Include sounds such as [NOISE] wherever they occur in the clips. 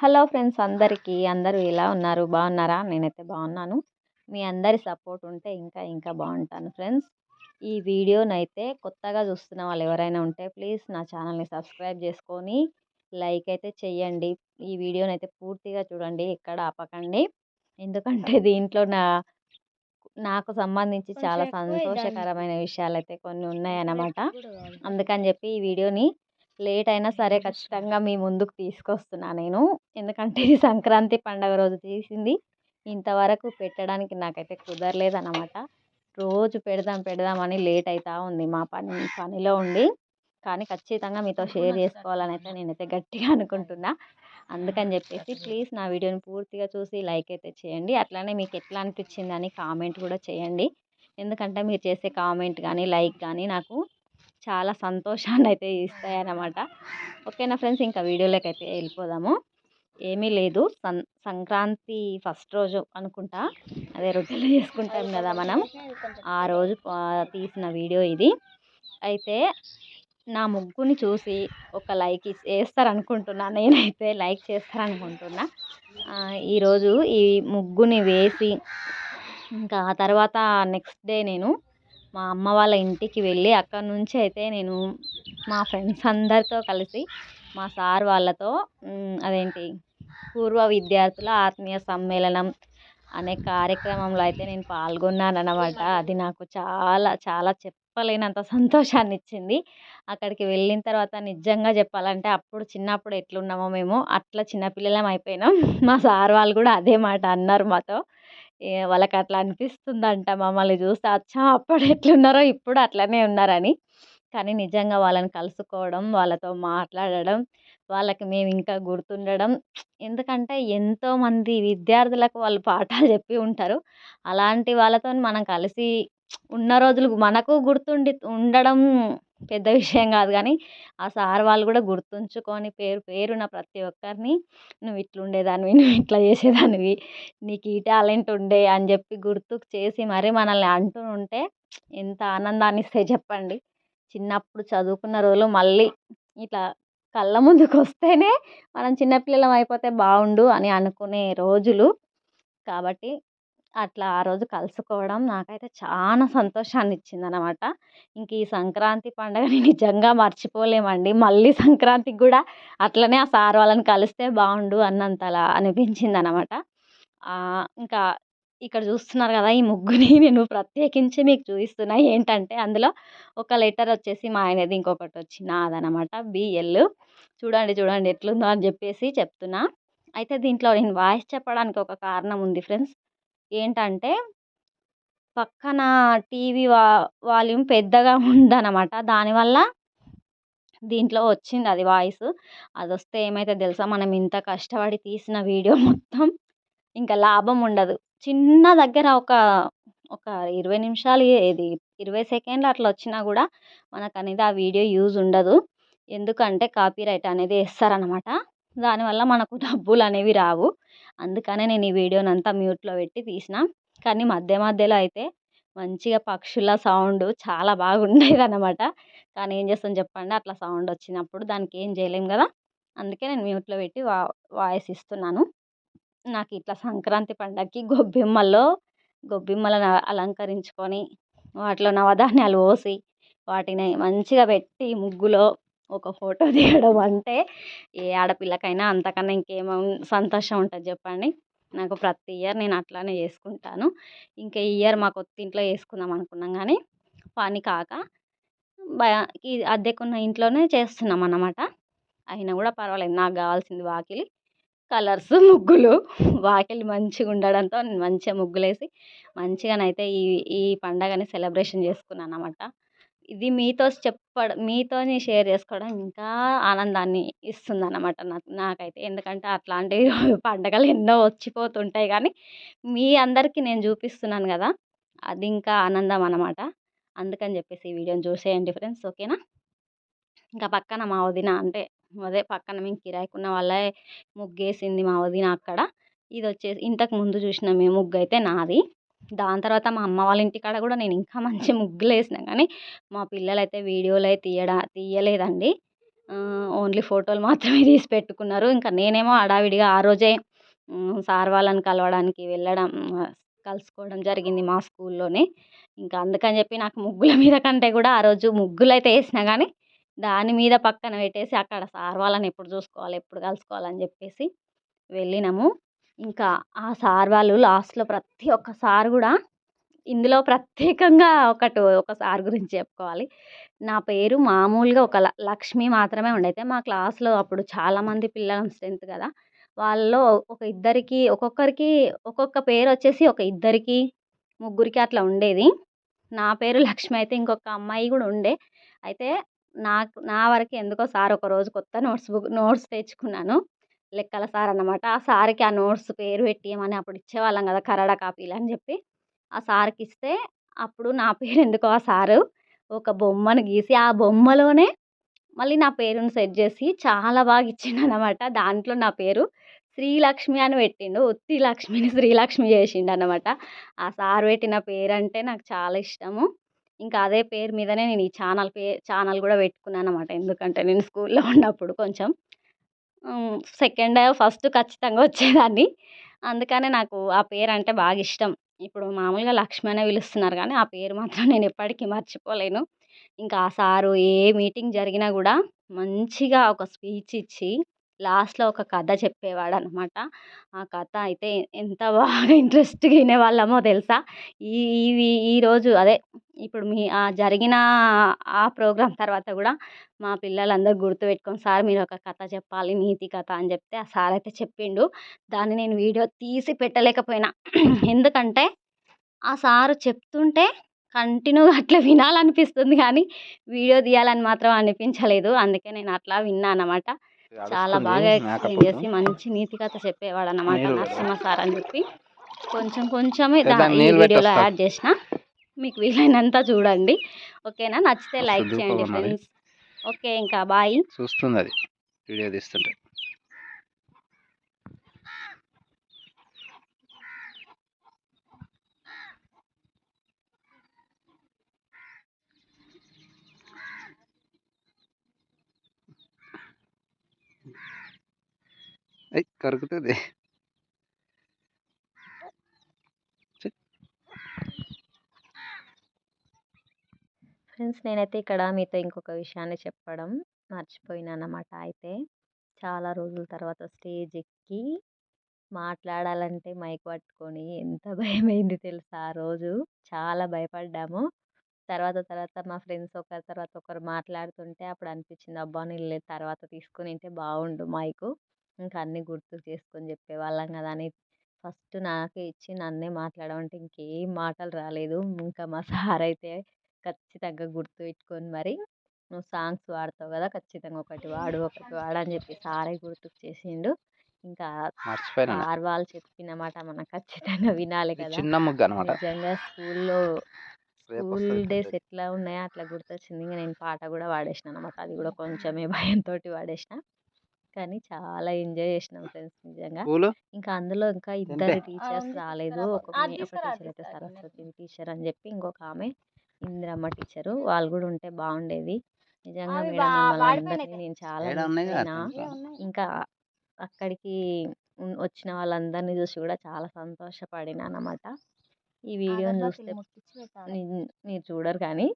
Hello friends అందరికీ. అందరూ ఎలా ఉన్నారు? బాగున్నారా? నేనైతే బాగున్నాను. మీ అందరి సపోర్ట్ ఉంటే ఇంకా ఇంకా బాగుంటాను ఫ్రెండ్స్. ఈ వీడియోనైతే కొత్తగా చూస్తున్న వాళ్ళు ఎవరైనా ఉంటే ప్లీజ్ నా ఛానల్ని సబ్స్క్రైబ్ చేసుకొని లైక్ అయితే చెయ్యండి. ఈ వీడియోనైతే పూర్తిగా చూడండి ఎక్కడ ఆపకండి. ఎందుకంటే దీంట్లో నా నాకు సంబంధించి చాలా సంతోషకరమైన విషయాలు అయితే కొన్ని ఉన్నాయన్నమాట. అందుకని చెప్పి ఈ వీడియోని లేట్ అయినా సరే [LAUGHS] ఖచ్చితంగా మీ ముందుకు తీసుకొస్తున్నా నేను. ఎందుకంటే ఇది సంక్రాంతి పండగ రోజు తీసింది. ఇంతవరకు పెట్టడానికి నాకైతే కుదరలేదన్నమాట. రోజు పెడదాం పెడదామని లేట్ అవుతూ ఉంది మా పని పనిలో ఉండి. కానీ ఖచ్చితంగా మీతో షేర్ చేసుకోవాలని అయితే నేనైతే గట్టిగా అనుకుంటున్నా. అందుకని చెప్పేసి ప్లీజ్ నా వీడియోని పూర్తిగా చూసి లైక్ అయితే చేయండి. అట్లానే మీకు ఎట్లా అనిపించింది అని కామెంట్ కూడా చేయండి. ఎందుకంటే మీరు చేసే కామెంట్ కానీ లైక్ కానీ నాకు చాలా సంతోషాన్ని అయితే ఇస్తాయన్నమాట. ఓకేనా ఫ్రెండ్స్? ఇంకా వీడియోలోకి అయితే వెళ్ళిపోదాము. ఏమీ లేదు. సం సంక్రాంతి ఫస్ట్ రోజు అనుకుంటా. అదే రొట్టెలు చేసుకుంటాం కదా మనం. ఆ రోజు తీసిన వీడియో ఇది. అయితే నా ముగ్గుని చూసి ఒక లైక్ వేస్తారనుకుంటున్నా. నేనైతే లైక్ చేస్తారనుకుంటున్నా. ఈరోజు ఈ ముగ్గుని వేసి ఇంకా ఆ తర్వాత నెక్స్ట్ డే నేను మా అమ్మ వాళ్ళ ఇంటికి వెళ్ళి అక్కడ నుంచి అయితే నేను మా ఫ్రెండ్స్ అందరితో కలిసి మా సార్ వాళ్ళతో అదేంటి పూర్వ విద్యార్థుల ఆత్మీయ సమ్మేళనం అనే కార్యక్రమంలో అయితే నేను పాల్గొన్నాను అన్నమాట అది నాకు చాలా చాలా చెప్పలేనంత సంతోషాన్ని ఇచ్చింది. అక్కడికి వెళ్ళిన తర్వాత నిజంగా చెప్పాలంటే అప్పుడు చిన్నప్పుడు ఎట్లున్నామో మేము అట్లా చిన్నపిల్లలం అయిపోయినాం. మా సార్ వాళ్ళు కూడా అదే మాట అన్నారు మాతో. వాళ్ళకి అట్లా అనిపిస్తుందంట మమ్మల్ని చూస్తే. అచ్చా అప్పుడు ఎట్లున్నారో ఇప్పుడు అట్లనే ఉన్నారని. కానీ నిజంగా వాళ్ళని కలుసుకోవడం వాళ్ళతో మాట్లాడడం వాళ్ళకి మేము ఇంకా గుర్తుండడం ఎందుకంటే ఎంతోమంది విద్యార్థులకు వాళ్ళు పాఠాలు చెప్పి ఉంటారు. అలాంటి వాళ్ళతో మనం కలిసి ఉన్న రోజులు మనకు గుర్తుండి ఉండడం పెద్ద విషయం కాదు కానీ ఆ సార్ వాళ్ళు కూడా గుర్తుంచుకొని పేరు పేరున ప్రతి ఒక్కరిని నువ్వు ఇట్లా ఉండేదానివి నువ్వు ఇట్లా చేసేదానివి నీకు ఈ టాలెంట్ ఉండే అని చెప్పి గుర్తుకు చేసి మరీ మనల్ని అంటూ ఉంటే ఎంత ఆనందాన్ని ఇస్తాయి చెప్పండి. చిన్నప్పుడు చదువుకున్న రోజులు మళ్ళీ ఇట్లా కళ్ళ ముందుకు వస్తేనే మనం చిన్నపిల్లలం అయిపోతే బాగుండు అని అనుకునే రోజులు. కాబట్టి అట్లా ఆ రోజు కలుసుకోవడం నాకైతే చాలా సంతోషాన్ని ఇచ్చింది అనమాట ఇంక ఈ సంక్రాంతి పండుగని నిజంగా మర్చిపోలేమండి. మళ్ళీ సంక్రాంతికి కూడా అట్లనే ఆ సార్ వాళ్ళని కలిస్తే బాగుండు అన్నంతలా అనిపించింది అనమాట ఇంకా ఇక్కడ చూస్తున్నారు కదా ఈ ముగ్గుని [LAUGHS] నేను ప్రత్యేకించి మీకు చూపిస్తున్నా. ఏంటంటే అందులో ఒక లెటర్ వచ్చేసి మా ఆయనది ఇంకొకటి వచ్చి నాదనమాట. బిఎల్. చూడండి చూడండి ఎట్లుందో అని చెప్పేసి చెప్తున్నా. అయితే దీంట్లో నేను వాయిస్ చెప్పడానికి ఒక కారణం ఉంది ఫ్రెండ్స్. ఏంటంటే పక్కన టీవీ వా వాల్యూమ్ పెద్దగా [LAUGHS] ఉందన్నమాట. దానివల్ల దీంట్లో వచ్చింది అది వాయిస్. అది వస్తే ఏమైతే తెలుసా మనం ఇంత కష్టపడి తీసిన వీడియో [LAUGHS] మొత్తం ఇంకా లాభం ఉండదు. చిన్న దగ్గర ఒక ఒక ఇరవై నిమిషాలు ఇది ఇరవై సెకండ్లు అట్లా వచ్చినా కూడా మనకు అనేది ఆ వీడియో యూజ్ ఉండదు. ఎందుకంటే కాపీరైట్ అనేది వేస్తారనమాట దానివల్ల మనకు [LAUGHS] డబ్బులు అనేవి రావు. అందుకనే నేను ఈ వీడియోని అంతా మ్యూట్లో పెట్టి తీసిన. కానీ మధ్య మధ్యలో అయితే మంచిగా పక్షుల సౌండ్ చాలా బాగుండేది అనమాట కానీ ఏం చేస్తాం చెప్పండి? అట్లా సౌండ్ వచ్చినప్పుడు దానికి ఏం చేయలేం కదా? అందుకే నేను మ్యూట్లో పెట్టి వా వాయిస్ ఇస్తున్నాను. నాకు ఇట్లా సంక్రాంతి పండగకి గొబ్బిమ్మల్లో గొబ్బిమ్మలను అలంకరించుకొని వాటిలో నవధాన్యాలు పోసి వాటిని మంచిగా పెట్టి ముగ్గులో ఒక ఫోటో [LAUGHS] దిగడం అంటే ఏ ఆడపిల్లకైనా అంతకన్నా ఇంకేమో సంతోషం ఉంటుంది చెప్పండి. నాకు ప్రతి ఇయర్ నేను అట్లానే చేసుకుంటాను. ఇంకా ఈ ఇయర్ మా కొత్త ఇంట్లో చేసుకుందాం అనుకున్నాం కానీ పని కాక ఈ అద్దెకున్న ఇంట్లోనే చేస్తున్నాం అన్నమాట. అయినా కూడా పర్వాలేదు నాకు కావాల్సింది వాకిలి కలర్స్ ముగ్గులు. [LAUGHS] వాకిలి మంచిగా ఉండడంతో నేను మంచిగా ముగ్గులేసి మంచిగానైతే ఈ ఈ పండగని సెలబ్రేషన్ చేసుకున్నాను అన్నమాట. ఇది మీతో చెప్పడం మీతోని షేర్ చేసుకోవడం ఇంకా ఆనందాన్ని ఇస్తుంది అన్నమాట నాకు నాకైతే. ఎందుకంటే అట్లాంటి [LAUGHS] పండగలు ఎన్నో వచ్చిపోతుంటాయి కానీ మీ అందరికీ నేను చూపిస్తున్నాను కదా అది ఇంకా ఆనందం అన్నమాట. అందుకని చెప్పేసి ఈ వీడియోని చూసేయండి ఫ్రెండ్స్ ఓకేనా? ఇంకా పక్కన మా వదిన అంటే అదే పక్కన మేము కిరాయికున్న వాళ్ళే ముగ్గేసింది మా వదిన అక్కడ. ఇది వచ్చేసి ఇంతకు ముందు చూసిన మేము ముగ్గు అయితే నాది. దాని తర్వాత మా అమ్మ వాళ్ళ ఇంటికాడ కూడా నేను ఇంకా మంచి ముగ్గులు వేసిన కానీ మా పిల్లలు అయితే వీడియోలు అయితే తీయడా తీయలేదండి. ఓన్లీ ఫోటోలు మాత్రమే [LAUGHS] తీసి పెట్టుకున్నారు. ఇంకా నేనేమో హడావిడిగా ఆ రోజే సార్ వాళ్ళని కలవడానికి వెళ్ళడం కలుసుకోవడం జరిగింది మా స్కూల్లోనే. ఇంకా అందుకని చెప్పి నాకు ముగ్గుల మీద కంటే కూడా ఆ రోజు ముగ్గులు అయితే వేసినా కానీ దాని మీద పక్కన పెట్టేసి అక్కడ సార్ వాళ్ళని ఎప్పుడు చూసుకోవాలి ఎప్పుడు కలుసుకోవాలని చెప్పేసి వెళ్ళినాము. ఇంకా ఆ సార్ వాళ్ళు లాస్ట్లో ప్రతి ఒక్క సార్ కూడా ఇందులో ప్రత్యేకంగా ఒకటి ఒక సార్ గురించి చెప్పుకోవాలి. నా పేరు మామూలుగా ఒక ల- లక్ష్మి మాత్రమే ఉండైతే మా క్లాస్లో అప్పుడు చాలామంది పిల్లల స్ట్రెంత్ కదా! వాళ్ళలో ఒక ఇద్దరికి ఒక్కొక్కరికి ఒక్కొక్క పేరు వచ్చేసి ఒక ఇద్దరికి ముగ్గురికి అట్లా ఉండేది. నా పేరు లక్ష్మి అయితే ఇంకొక అమ్మాయి కూడా ఉండే. అయితే నాకు నా వరకు ఎందుకో సార్ ఒక రోజు కొత్త నోట్స్ బుక్ నోట్స్ తెచ్చుకున్నాను. లెక్కల సార్ అన్నమాట. ఆ సార్కి ఆ నోట్స్ పేరు పెట్టియమని అప్పుడు ఇచ్చేవాళ్ళం కదా కరడ కాపీలు అని చెప్పి. ఆ సార్కి ఇస్తే అప్పుడు నా పేరు ఎందుకో ఆ సారు ఒక బొమ్మను గీసి ఆ బొమ్మలోనే మళ్ళీ నా పేరుని సెట్ చేసి చాలా బాగా ఇచ్చిండు అనమాట దాంట్లో నా పేరు శ్రీలక్ష్మి అని పెట్టిండు. ఉత్తి లక్ష్మిని శ్రీలక్ష్మి చేసిండు అనమాట ఆ సార్ పెట్టిన పేరు అంటే నాకు చాలా ఇష్టము. ఇంకా అదే పేరు మీదనే నేను ఈ ఛానల్ పే ఛానల్ కూడా పెట్టుకున్నాను అనమాట ఎందుకంటే నేను స్కూల్లో ఉన్నప్పుడు కొంచెం సెకండ్ ఫస్ట్ ఖచ్చితంగా వచ్చేదాన్ని. అందుకనే నాకు ఆ పేరు అంటే బాగా ఇష్టం. ఇప్పుడు మామూలుగా లక్ష్మి అనే పిలుస్తున్నారు కానీ ఆ పేరు మాత్రం నేను ఎప్పటికీ మర్చిపోలేను. ఇంకా ఆ సారు ఏ మీటింగ్ జరిగినా కూడా మంచిగా ఒక స్పీచ్ ఇచ్చి లాస్ట్లో ఒక కథ చెప్పేవాడు అనమాట ఆ కథ అయితే ఎంత బాగా [LAUGHS] ఇంట్రెస్ట్గా వినేవాళ్ళమో తెలుసా? ఈ ఇవి ఈరోజు అదే ఇప్పుడు మీ ఆ జరిగిన ఆ ప్రోగ్రాం తర్వాత కూడా మా పిల్లలందరూ గుర్తుపెట్టుకొని సార్ మీరు ఒక కథ చెప్పాలి నీతి కథ అని చెప్తే ఆ సార్ అయితే చెప్పిండు. దాన్ని నేను వీడియో తీసి పెట్టలేకపోయినా. [CLEARS THROAT] ఎందుకంటే ఆ సారు చెప్తుంటే కంటిన్యూగా అట్లా వినాలనిపిస్తుంది కానీ వీడియో తీయాలని మాత్రం అనిపించలేదు. అందుకే నేను అట్లా విన్నా అనమాట. చాలా బాగా ఎక్స్ప్లెయిన్ చేసి మంచి నీతి కథ చెప్పేవాడు అనమాట నీళ్ళు నరసింహ సార్ అని చెప్పి. కొంచెం కొంచెమే ఈ వీడియోలో. యాడ్ చేసిన. మీకు వీలైనంత చూడండి. ఓకేనా? నచ్చితే లైక్ చేయండి. ఫ్రెండ్స్. ఓకే ఇంకా బాయ్. చూస్తుంది అది. వీడియో తీస్తుంటే. అయ్ [LAUGHS] ఫ్రెండ్స్ నేనైతే ఇక్కడ మీతో ఇంకొక విషయాన్ని చెప్పడం మర్చిపోయినానమాట. అన్నమాట అయితే చాలా రోజుల తర్వాత స్టేజ్ ఎక్కి మాట్లాడాలంటే మైక్ పట్టుకొని ఎంత [LAUGHS] భయమైంది తెలుసా? ఆ రోజు చాలా భయపడ్డాము. తర్వాత తర్వాత మా ఫ్రెండ్స్ ఒకరి తర్వాత ఒకరు మాట్లాడుతుంటే అప్పుడు అనిపించింది అబ్బా నేను తర్వాత తీసుకుని ఉంటే బాగుండు మైకు. ఇంకా అన్నీ గుర్తు చేసుకొని చెప్పేవాళ్ళం కదా అని. ఫస్ట్ నాకే ఇచ్చి నన్నే మాట్లాడమంటే ఇంకేం మాటలు రాలేదు. ఇంకా మా సార్ అయితే ఖచ్చితంగా గుర్తు పెట్టుకొని మరి నువ్వు సాంగ్స్ పాడతావు కదా ఖచ్చితంగా ఒకటి వాడు ఒకటి వాడు అని చెప్పి సారే గుర్తుకు చేసిండు. ఇంకా సార్ వాళ్ళు చెప్పిన మాట మనం ఖచ్చితంగా వినాలి కదా. చిన్న ముగ్గు అనమాట నిజంగా స్కూల్లో స్కూల్ డేస్. ఎట్లా ఉన్నాయో అట్లా గుర్తొచ్చింది. ఇంకా నేను పాట కూడా పాడేసిన అనమాట అది కూడా కొంచెమే భయంతో పాడేసిన కానీ చాలా ఎంజాయ్ చేసినాం ఫ్రెండ్స్ నిజంగా. ఇంకా అందులో ఇంకా ఇద్దరు? టీచర్స్ రాలేదు. ఒక టీచర్ అయితే సరస్వతి టీచర్ అని చెప్పి ఇంకొక ఆమె ఇందిరమ్మ టీచరు. వాళ్ళు కూడా ఉంటే బాగుండేది. నిజంగా మేడం నేను చాలా. ఇంకా అక్కడికి వచ్చిన వాళ్ళందరినీ చూసి కూడా చాలా సంతోషపడినా అన్నమాట ఈ వీడియోని చూస్తే మీరు చూడరు కానీ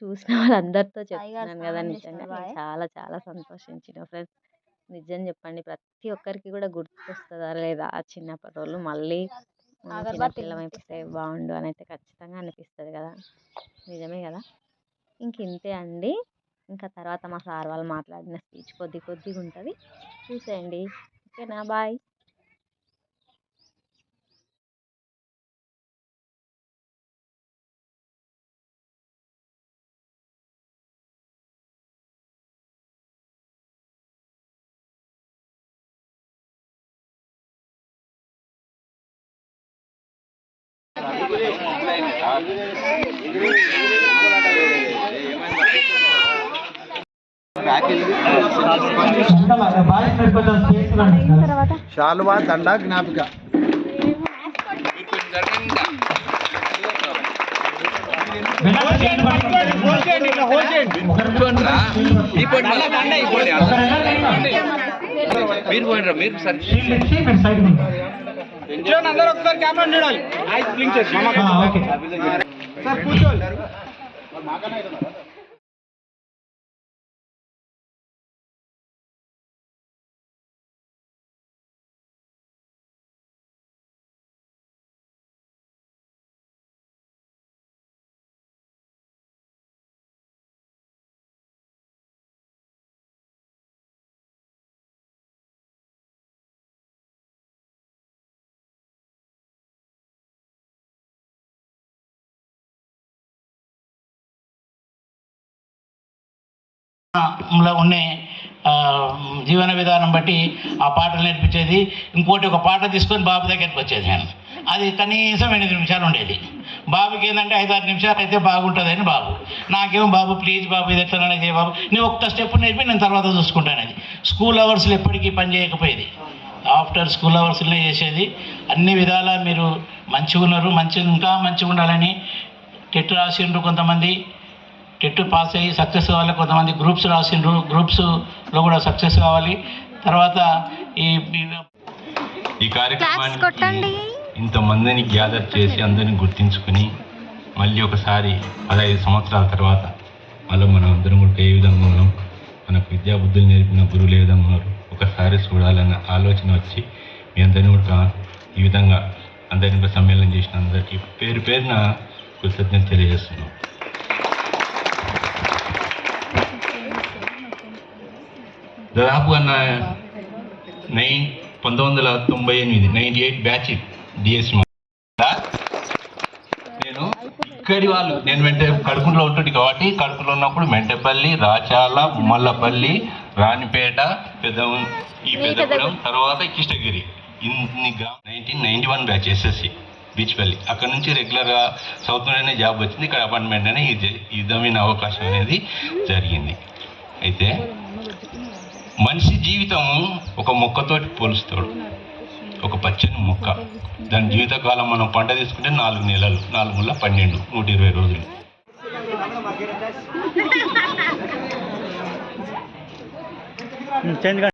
చూసిన వాళ్ళందరితో చెప్తున్నాను కదా నిజంగా. చాలా చాలా సంతోషించిన ఫ్రెండ్స్. నిజం చెప్పండి. ప్రతి ఒక్కరికి కూడా గుర్తొస్తుందా లేదా? ఆ చిన్నప్పటి రోజులు మళ్ళీ చిన్నపిల్లం అయిపోతే బాగుండు అని అయితే ఖచ్చితంగా అనిపిస్తుంది కదా? నిజమే కదా? ఇంక ఇంతే అండి. ఇంకా తర్వాత మా సార్ వాళ్ళు మాట్లాడిన స్పీచ్ కొద్ది కొద్దిగా ఉంటుంది చూసేయండి. ఓకేనా? బాయ్. శాలువా దండ జ్ఞాపిక. మీరు పోయినరా మీరు సరే ఉంటారు అందరూ ఒకసారి కెమెరా చూడాలి. ఐస్ బ్లింక్ చేసి. సార్ కూర్చోండి లో ఉండే జీవన విధానం బట్టి ఆ పాటలు నేర్పించేది. ఇంకోటి ఒక పాట తీసుకొని బాబు దగ్గరికి వచ్చేది నేను. అది కనీసం ఎనిమిది నిమిషాలు ఉండేది. బాబుకి ఏంటంటే ఐదు ఆరు నిమిషాలు అయితే బాగుంటుందని బాబు. నాకేమో బాబు ప్లీజ్ బాబు ఇది ఎట్లా బాబు నేను ఒక్క స్టెప్ నేర్పి నేను తర్వాత చూసుకుంటాను అది స్కూల్ అవర్స్లో ఎప్పటికీ పని చేయకపోయేది. ఆఫ్టర్ స్కూల్ అవర్స్లోనే చేసేది. అన్ని విధాలా మీరు మంచిగా ఉన్నారు మంచి ఇంకా మంచిగా ఉండాలని టెట్ రాసిండ్రు కొంతమంది. టెట్ పాస్ అయ్యి సక్సెస్ కావాలి. కొంతమంది గ్రూప్స్ రాసిండ్రు. గ్రూప్స్లో కూడా సక్సెస్ కావాలి. తర్వాత ఈ ఈ కార్యక్రమానికి ఇంతమందిని గ్యాదర్ చేసి అందరిని గుర్తించుకుని మళ్ళీ ఒకసారి పదహైదు సంవత్సరాల తర్వాత మళ్ళీ మనం అందరం కూడా ఏ విధంగా ఉన్నాం? మనకు విద్యా బుద్ధులు నేర్పిన గురువులు ఏ విధంగా ఉన్నారు? ఒకసారి చూడాలన్న ఆలోచన వచ్చి మీ అందరిని కూడా ఈ విధంగా అందరిని కూడా సమ్మేళనం చేసిన అందరికీ పేరు పేరున కృతజ్ఞత తెలియజేస్తున్నాం. దాదాపుగా నా నైన్ పంతొమ్మిది వందల తొంభై ఎనిమిది నైన్టీ ఎయిట్ బ్యాచ్ డిఎస్సి నేను ఇక్కడి వాళ్ళు. నేను మెంటే కడుపులో ఉంటుంది కాబట్టి కడుపులో ఉన్నప్పుడు మెంటపల్లి రాచాల మల్లపల్లి రాణిపేట పెద్ద ఈ పెద్దపురం తర్వాత కిష్టగిరి ఇన్ని గ్రామ nineteen ninety one batch SSC Beechpalli. అక్కడ నుంచి రెగ్యులర్గా సౌత్లోనే జాబ్ వచ్చింది. ఇక్కడ అపాయింట్మెంట్ అనే విధమైన అవకాశం అనేది జరిగింది. అయితే మనిషి జీవితం ఒక మొక్కతోటి పోలుస్తాడు. ఒక పచ్చని మొక్క. దాని జీవితకాలం మనం పంట తీసుకుంటే నాలుగు నెలలు నాలుగు ముళ్ళ పన్నెండు నూట ఇరవై రోజులు.